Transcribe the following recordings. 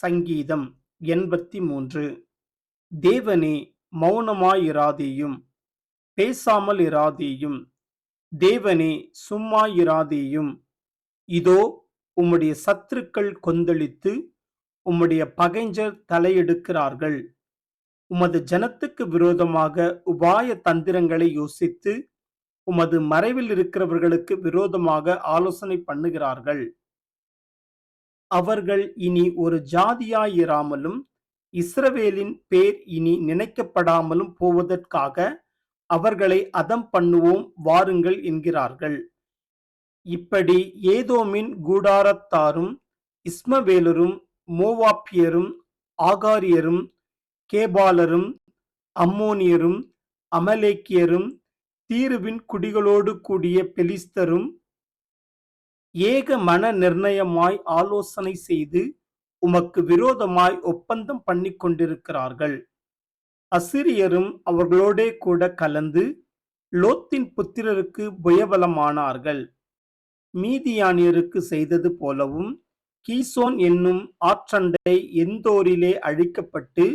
சங்கீதம் எண்பத்தி மூன்று தேவனே மௌனமாயிராதேயும் பேசாமல் இராதேயும் தேவனே சும்மாயிராதேயும் இதோ உம்முடைய சத்துருக்கள் கொந்தளித்து உம்முடைய பகைஞ்சர் தலையெடுக்கிறார்கள். உமது ஜனத்துக்கு விரோதமாக உபாய தந்திரங்களை யோசித்து உமது மறைவில் இருக்கிறவர்களுக்கு விரோதமாக ஆலோசனை பண்ணுகிறார்கள். அவர்கள் இனி ஒரு ஜாதியாயிராமலும் இஸ்ரவேலின் பேர் இனி நினைக்கப்படாமலும் போவதற்காக அவர்களை அதம் பண்ணுவோம் வாருங்கள் என்கிறார்கள். இப்படி ஏதோமின் கூடாரத்தாரும் இஸ்மவேலரும் மோவாப்பியரும் ஆகாரியரும் கேபாலரும் அம்மோனியரும் அமலேக்கியரும் தீருவின் குடிகளோடு கூடிய பெலிஸ்தரும் ஏக மன நிர்ணயமாய் ஆலோசனை செய்து உமக்கு விரோதமாய் ஒப்பந்தம் பண்ணி கொண்டிருக்கிறார்கள். அசிரியரும் அவர்களோடே கூட கலந்து லோத்தின் புத்திரருக்கு புயபலமானார்கள். மீதியானியருக்கு செய்தது போலவும் கீசோன் என்னும் ஆற்றண்டை எந்தோரிலே அழிக்கப்பட்டு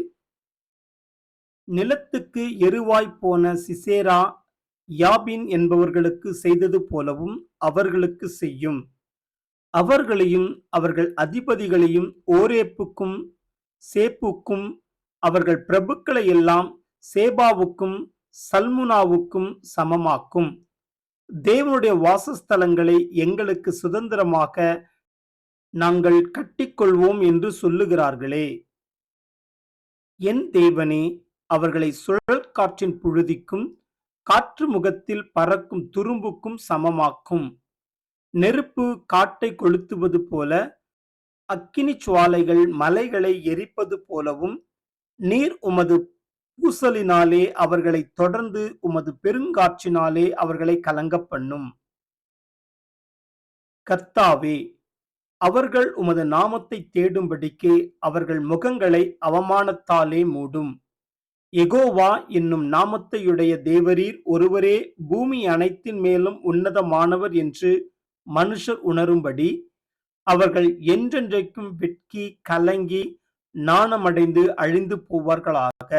நிலத்துக்கு எருவாய் போன சிசேரா யாபின் என்பவர்களுக்கு செய்தது போலவும் அவர்களுக்கு செய்யும். அவர்களையும் அவர்கள் அதிபதிகளையும் ஓரேப்புக்கும் சேப்புக்கும் அவர்கள் பிரபுக்களை எல்லாம் சேபாவுக்கும் சல்முனாவுக்கும் சமமாக்கும். தேவனுடைய வாசஸ்தலங்களை எங்களுக்கு சுதந்திரமாக நாங்கள் கட்டிக்கொள்வோம் என்று சொல்லுகிறார்களே. என் தேவனே அவர்களை சுழல் காற்றின் புழுதிக்கும் காற்று முகத்தில் பறக்கும் துரும்புக்கும் சமமாக்கும். நெருப்பு காட்டை கொளுத்துவது போல அக்கினி சுவாலைகள் மலைகளை எரிப்பது போலவும் நீர் உமது பூசலினாலே அவர்களை தொடர்ந்து உமது பெருங்காற்றினாலே அவர்களை கலங்க பண்ணும். கர்த்தாவே அவர்கள் உமது நாமத்தை தேடும்படிக்கு அவர்கள் முகங்களை அவமானத்தாலே மூடும். எகோவா என்னும் நாமத்தையுடைய தேவரீர் ஒருவரே பூமி அனைத்தின் மேலும் உன்னதமானவர் என்று மனுஷர் உணரும்படி அவர்கள் என்றென்றைக்கும் வெட்கி கலங்கி நாணமடைந்து அழிந்து போவார்களாக.